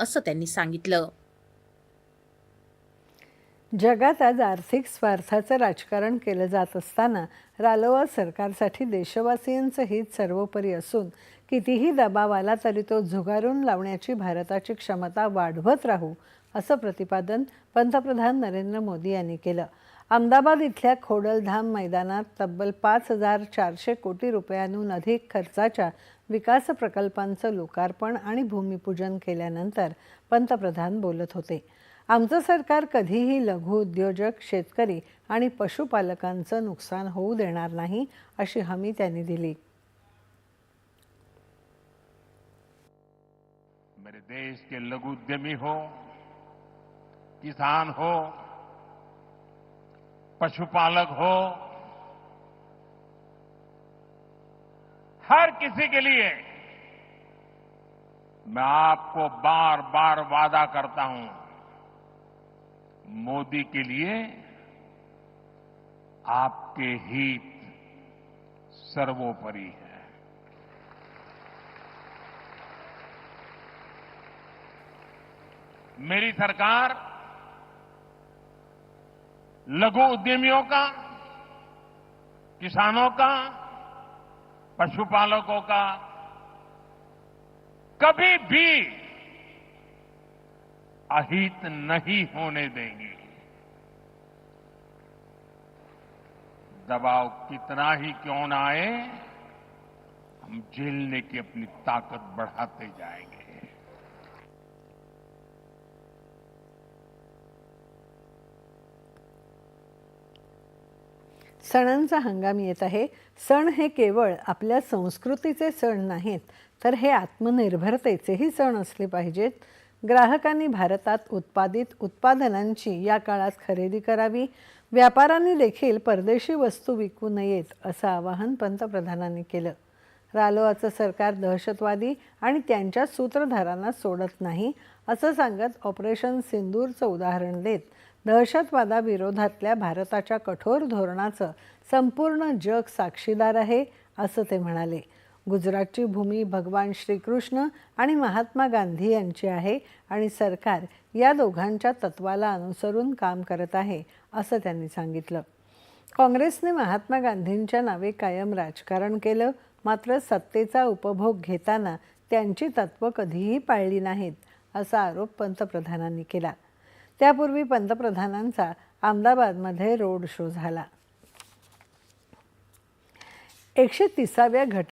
असं त्यांनी सांगितलं. जगात आज आर्थिक स्वार्थाचं राजकारण केलं जात असताना रालोआ सरकारसाठी देशवासियांचं हित सर्वोपरी असून कितीही दबाव आला तरी तो झुगारून लावण्याची भारताची क्षमता वाढवत राहू असं प्रतिपादन पंतप्रधान नरेंद्र मोदी यांनी केलं. अहमदाबाद इथल्या खोडलधाम मैदानात तब्बल पाच हजार चारशे कोटी रुपयांहून अधिक खर्चाच्या विकास प्रकल्पांचं लोकार्पण आणि भूमिपूजन केल्यानंतर पंतप्रधान बोलत होते. आमचं सरकार कधीही लघु उद्योजक शेतकरी आणि पशुपालकांचं नुकसान होऊ देणार नाही अशी हमी त्यांनी दिली. मेरे देश के लघु उद्यमी हो किसान हो पशुपालक हो हर किसी के लिए मैं आपको बार बार वादा करता हूँ, मोदी के लिए आपके हित सर्वोपरि है। मेरी सरकार लघु उद्यमियों का, किसानों का पशुपालकों का, कभी भी अहित नहीं होने देंगे। दबाव कितना ही क्यों ना आए, हम झेलने की अपनी ताकत बढ़ाते जाएँगे। सणांचा हंगाम येत आहे. सण हे केवळ आपल्या संस्कृतीचे सण नाहीत तर हे आत्मनिर्भरतेचेही सण असले पाहिजेत. ग्राहकांनी भारतात उत्पादित उत्पादनांची या काळात खरेदी करावी. व्यापाऱ्यांनी देखील परदेशी वस्तू विकू नयेत असं आवाहन पंतप्रधानांनी केलं. रालोआचं सरकार दहशतवादी आणि त्यांच्या सूत्रधारांना सोडत नाही असं सांगत ऑपरेशन सिंदूरचं उदाहरण देत दहशतवादाविरोधातल्या भारताच्या कठोर धोरणाचं संपूर्ण जग साक्षीदार आहे असं ते म्हणाले. गुजरातची भूमी भगवान श्रीकृष्ण आणि महात्मा गांधी यांची आहे आणि सरकार या दोघांच्या तत्वाला अनुसरून काम करत आहे असं त्यांनी सांगितलं. काँग्रेसने महात्मा गांधींच्या नावे कायम राजकारण केलं मात्र सत्तेचा उपभोग घेताना त्यांची तत्त्व कधीही पाळली नाहीत असा आरोप पंतप्रधानांनी केला. त्यापूर्वी पंतप्रधानांचा अहमदाबादमध्ये रोड शो झाला. एकशे तिसाव्या घट